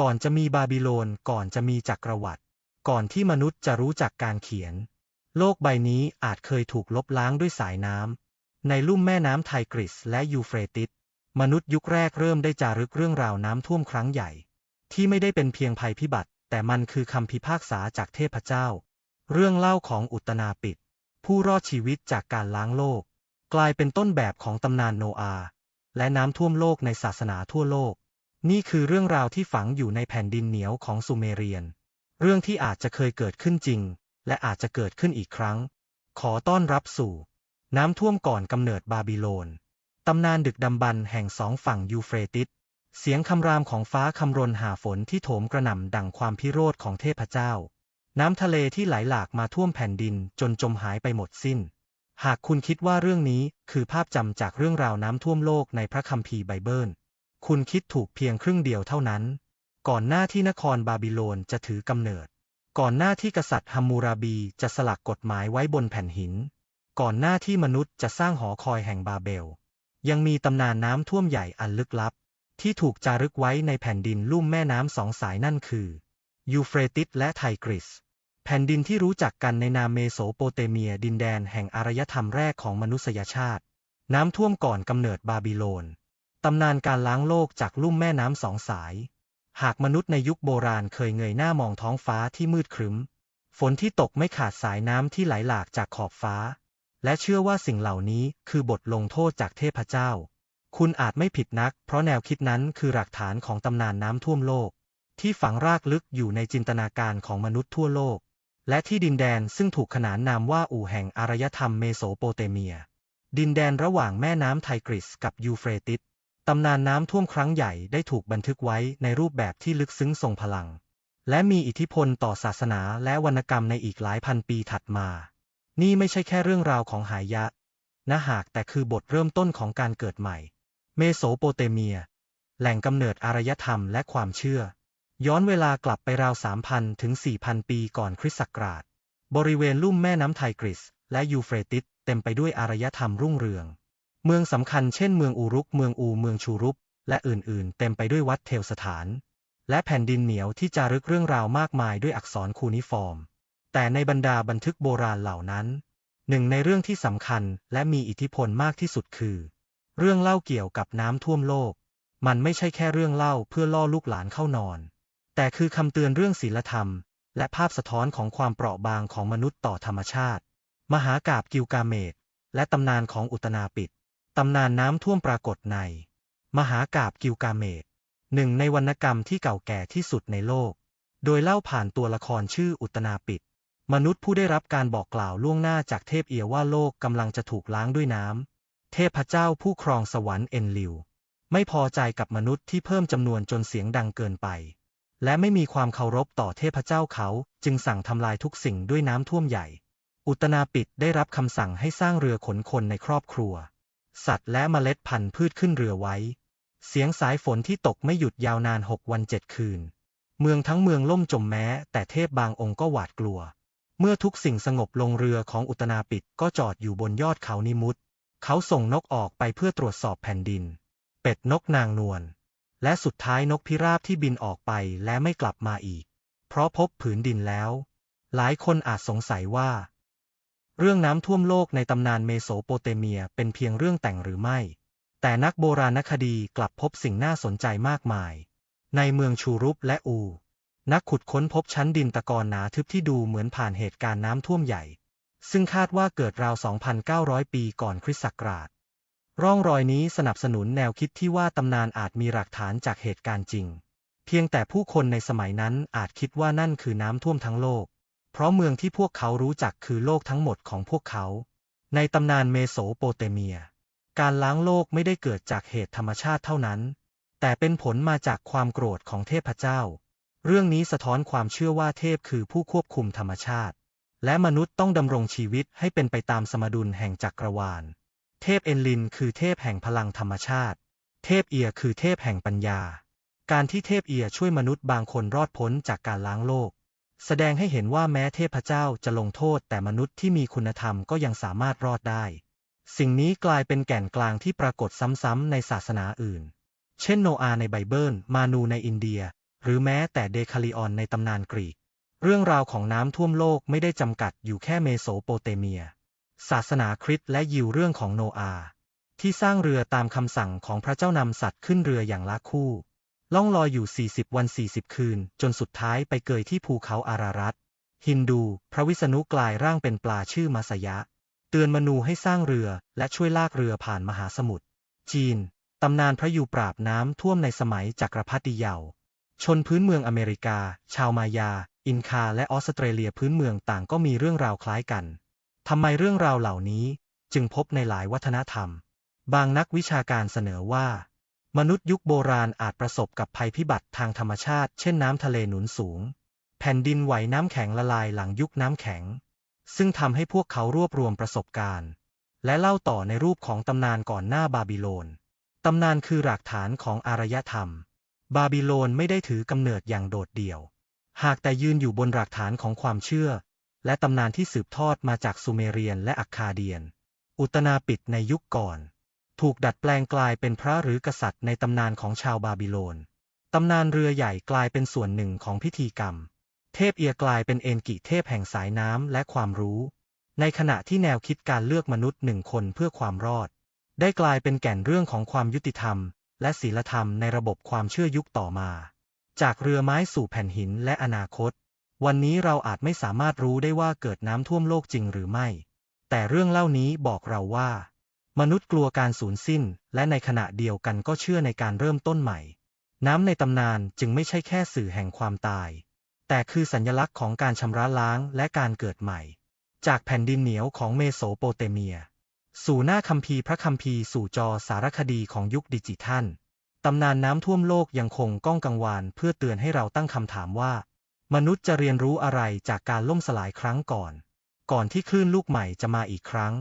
ก่อนจะมีบาบิโลน ก่อนจะมีจักรวรรดิก่อนที่มนุษย์จะรู้จักการเขียน โลกใบนี้อาจเคยถูกลบล้างด้วยสายน้ำ ในลุ่มแม่น้ำไทกริสและยูเฟรติส มนุษย์ยุคแรกเริ่มได้จารึกเรื่องราวน้ำท่วมครั้งใหญ่ ที่ไม่ได้เป็นเพียงภัยพิบัติ แต่มันคือคำพิพากษาจากเทพเจ้า เรื่องเล่าของอุตนาปิด ผู้รอดชีวิตจากการล้างโลก กลายเป็นต้นแบบของตำนานโนอาห์และน้ำท่วมโลกในศาสนาทั่วโลก นี่คือเรื่องราวที่ฝังอยู่ในแผ่นดินเหนียวของซูเมเรียน เรื่องที่อาจจะเคยเกิดขึ้นจริง และอาจจะเกิดขึ้นอีกครั้ง ขอต้อนรับสู่ น้ำท่วมก่อนกำเนิดบาบิโลน ตำนานดึกดำบรรพ์แห่งสองฝั่งยูเฟรติส เสียงคำรามของฟ้าคำรนหาฝนที่โถมกระหน่ำดังความพิโรธของเทพเจ้า น้ำทะเลที่ไหลหลากมาท่วมแผ่นดินจนจมหายไปหมดสิ้น หากคุณคิดว่าเรื่องนี้คือภาพจำจากเรื่องราวน้ำท่วมโลกในพระคัมภีร์ไบเบิล คุณคิดถูกเพียงครึ่งเดียวเท่านั้น ก่อนหน้าที่นครบาบิโลนจะถือกำเนิด ก่อนหน้าที่กษัตริย์ฮัมมูราบีจะสลักกฎหมายไว้บนแผ่นหิน ก่อนหน้าที่มนุษย์จะสร้างหอคอยแห่งบาเบล ยังมีตำนานน้ำท่วมใหญ่อันลึกลับ ที่ถูกจารึกไว้ในแผ่นดินลุ่มแม่น้ำสองสายนั่นคือ ยูเฟรติสและไทกริสแผ่นดินที่รู้จักกันในนามเมโสโปเตเมียดินแดนแห่งอารยธรรมแรกของมนุษยชาติ น้ำท่วมก่อนกำเนิดบาบิโลน ตำนานการล้างโลกจากลุ่มแม่น้ำสองสาย หากมนุษย์ในยุคโบราณเคยเงยหน้ามองท้องฟ้าที่มืดครึ้ม ฝนที่ตกไม่ขาดสายน้ำที่ไหลหลากจากขอบฟ้า และเชื่อว่าสิ่งเหล่านี้คือบทลงโทษจากเทพเจ้า คุณอาจไม่ผิดนัก เพราะแนวคิดนั้นคือหลักฐานของตำนานน้ำท่วมโลก ที่ฝังรากลึกอยู่ในจินตนาการของมนุษย์ทั่วโลก และที่ดินแดนซึ่งถูกขนานนามว่าอู่แห่งอารยธรรมเมโสโปเตเมีย ดินแดนระหว่างแม่น้ำไทกริสกับยูเฟรติส ตำนานน้ำท่วมครั้งใหญ่ได้ถูกบันทึกไว้ในรูปแบบที่ลึกซึ้งทรงพลัง และมีอิทธิพลต่อศาสนาและวรรณกรรมในอีกหลายพันปีถัดมา นี่ไม่ใช่แค่เรื่องราวของหายะนะหากแต่คือบทเริ่มต้นของการเกิดใหม่ เมโสโปเตเมีย แหล่งกำเนิดอารยธรรมและความเชื่อ ย้อนเวลากลับไปราว 3,000 ถึง 4,000 ปีก่อนคริสต์ศักราช บริเวณลุ่มแม่น้ำไทกริส และยูเฟรติสเต็มไปด้วยอารยธรรมรุ่งเรือง เมืองสำคัญเช่นเมืองอูรุก เมืองอู เมืองชูรุปและอื่นๆ เต็มไปด้วยวัดเทวสถาน และแผ่นดินเหนียวที่จารึกเรื่องราวมากมายด้วยอักษรคูนิฟอร์ม แต่ในบรรดาบันทึกโบราณเหล่านั้น หนึ่งในเรื่องที่สำคัญและมีอิทธิพลมากที่สุดคือ เรื่องเล่าเกี่ยวกับน้ำท่วมโลก มันไม่ใช่แค่เรื่องเล่าเพื่อล่อลูกหลานเข้านอน แต่คือคำเตือนเรื่องศีลธรรม และภาพสะท้อนของความเปราะบางของมนุษย์ต่อธรรมชาติ มหากาบกิลกาเมตและตำนานของอุตนาปิด ตำนานน้ำท่วมปรากฏใน มหากาบกิลกาเมตหนึ่งในวรรณกรรมที่เก่าแก่ที่สุดในโลก โดยเล่าผ่านตัวละครชื่ออุตนาปิด มนุษย์ผู้ได้รับการบอกกล่าวล่วงหน้าจากเทพเอียว่าโลกกำลังจะถูกล้างด้วยน้ำ เทพเจ้าผู้ครองสวรรค์เอ็นลิว ไม่พอใจกับมนุษย์ที่เพิ่มจำนวนจนเสียงดังเกินไป และไม่มีความเคารพต่อเทพเจ้าเขาจึงสั่งทำลายทุกสิ่งด้วยน้ำท่วมใหญ่ อุตนาปิดได้รับคำสั่งให้สร้างเรือขนคนในครอบครัว สัตว์และเมล็ดพันธุ์พืชขึ้นเรือไว้ เสียงสายฝนที่ตกไม่หยุดยาวนานหกวันเจ็ดคืน เมืองทั้งเมืองล่มจมแม้ แต่เทพบางองค์ก็หวาดกลัว เมื่อทุกสิ่งสงบลงเรือของอุตนาปิดก็จอดอยู่บนยอดเขานิมุตเขาส่งนกออกไปเพื่อตรวจสอบแผ่นดิน เป็ดนกนางนวลและสุดท้ายนกพิราบที่บินออกไปและไม่กลับมาอีก เพราะพบผืนดินแล้ว หลายคนอาจสงสัยว่า เรื่องน้ำท่วมโลกในตำนานเมโสโปเตเมียเป็นเพียงเรื่องแต่งหรือไม่ แต่นักโบราณคดีกลับพบสิ่งน่าสนใจมากมาย ในเมืองชูรุปและอู นักขุดค้นพบชั้นดินตะกอนหนาทึบที่ดูเหมือนผ่านเหตุการณ์น้ำท่วมใหญ่ ซึ่งคาดว่าเกิดราว 2,900 ปีก่อนคริสต์ศักราช ร่องรอยนี้สนับสนุนแนวคิดที่ว่าตำนานอาจมีหลักฐานจากเหตุการณ์จริง เพียงแต่ผู้คนในสมัยนั้นอาจคิดว่านั่นคือน้ำท่วมทั้งโลก เพราะเมืองที่พวกเขารู้จักคือโลกทั้งหมดของพวกเขา ในตำนานเมโสโปเตเมีย การล้างโลกไม่ได้เกิดจากเหตุธรรมชาติเท่านั้น แต่เป็นผลมาจากความโกรธของเทพเจ้า เรื่องนี้สะท้อนความเชื่อว่าเทพคือผู้ควบคุมธรรมชาติ และมนุษย์ต้องดำรงชีวิตให้เป็นไปตามสมดุลแห่งจักรวาล เทพเอนลินคือเทพแห่งพลังธรรมชาติ เทพเอียคือเทพแห่งปัญญา การที่เทพเอียช่วยมนุษย์บางคนรอดพ้นจากการล้างโลก แสดงให้เห็นว่าแม้เทพเจ้าจะลงโทษแต่มนุษย์ที่มีคุณธรรมก็ยังสามารถรอดได้ สิ่งนี้กลายเป็นแก่นกลางที่ปรากฏซ้ำๆในศาสนาอื่น เช่นโนอาในไบเบิล มานูในอินเดีย หรือแม้แต่เดคาลิออนในตำนานกรีก เรื่องราวของน้ำท่วมโลกไม่ได้จำกัดอยู่แค่เมโสโปเตเมีย ศาสนาคริสต์และยิวเรื่องของโนอาที่สร้างเรือตามคำสั่งของพระเจ้านำสัตว์ขึ้นเรืออย่างละคู่ ล่องลอยอยู่ 40 วัน 40 คืน จนสุดท้ายไปเกยที่ภูเขาอารารัต ฮินดู พระวิษณุกลายร่างเป็นปลาชื่อมาสยะ เตือนมนูให้สร้างเรือและช่วยลากเรือผ่านมหาสมุทร จีน ตำนานพระยูปราบน้ำท่วมในสมัยจักรพรรดิเยาว์ ชนพื้นเมืองอเมริกา ชาวมายา อินคา และออสเตรเลียพื้นเมืองต่างก็มีเรื่องราวคล้ายกัน ทำไมเรื่องราวเหล่านี้จึงพบในหลายวัฒนธรรม บางนักวิชาการเสนอว่า มนุษย์ยุคโบราณอาจประสบกับภัยพิบัติทางธรรมชาติ เช่นน้ำทะเลหนุนสูง แผ่นดินไหวน้ำแข็งละลายหลังยุคน้ำแข็ง ซึ่งทำให้พวกเขารวบรวมประสบการณ์ และเล่าต่อในรูปของตำนานก่อนหน้าบาบิโลน ตำนานคือหลักฐานของอารยธรรม บาบิโลนไม่ได้ถือกำเนิดอย่างโดดเดี่ยว หากแต่ยืนอยู่บนหลักฐานของความเชื่อ และตำนานที่สืบทอดมาจากซูเมเรียนและอัคคาเดียน อุตนาปิดในยุคก่อน ถูกดัดแปลงกลายเป็นพระหรือกษัตริย์ในตำนานของชาวบาบิโลน ตำนานเรือใหญ่กลายเป็นส่วนหนึ่งของพิธีกรรม เทพเอียกลายเป็นเอนกิเทพแห่งสายน้ำและความรู้ ในขณะที่แนวคิดการเลือกมนุษย์หนึ่งคนเพื่อความรอด ได้กลายเป็นแก่นเรื่องของความยุติธรรม และศีลธรรมในระบบความเชื่อยุคต่อมา จากเรือไม้สู่แผ่นหินและอนาคต วันนี้เราอาจไม่สามารถรู้ได้ว่าเกิดน้ำท่วมโลกจริงหรือไม่ แต่เรื่องเล่านี้บอกเราว่า มนุษย์กลัวการสูญสิ้น และในขณะเดียวกันก็เชื่อในการเริ่มต้นใหม่ น้ำในตำนานจึงไม่ใช่แค่สื่อแห่งความตาย แต่คือสัญลักษณ์ของการชำระล้างและการเกิดใหม่ จากแผ่นดินเหนียวของเมโสโปเตเมีย สู่หน้าคัมภีร์พระคัมภีร์สู่จอสารคดีของยุคดิจิทัลตำนานน้ำท่วมโลกยังคงก้องกังวานเพื่อเตือนให้เราตั้งคำถามว่า มนุษย์จะเรียนรู้อะไรจากการล่มสลายครั้งก่อน ก่อนที่คลื่นลูกใหม่จะมาอีกครั้ง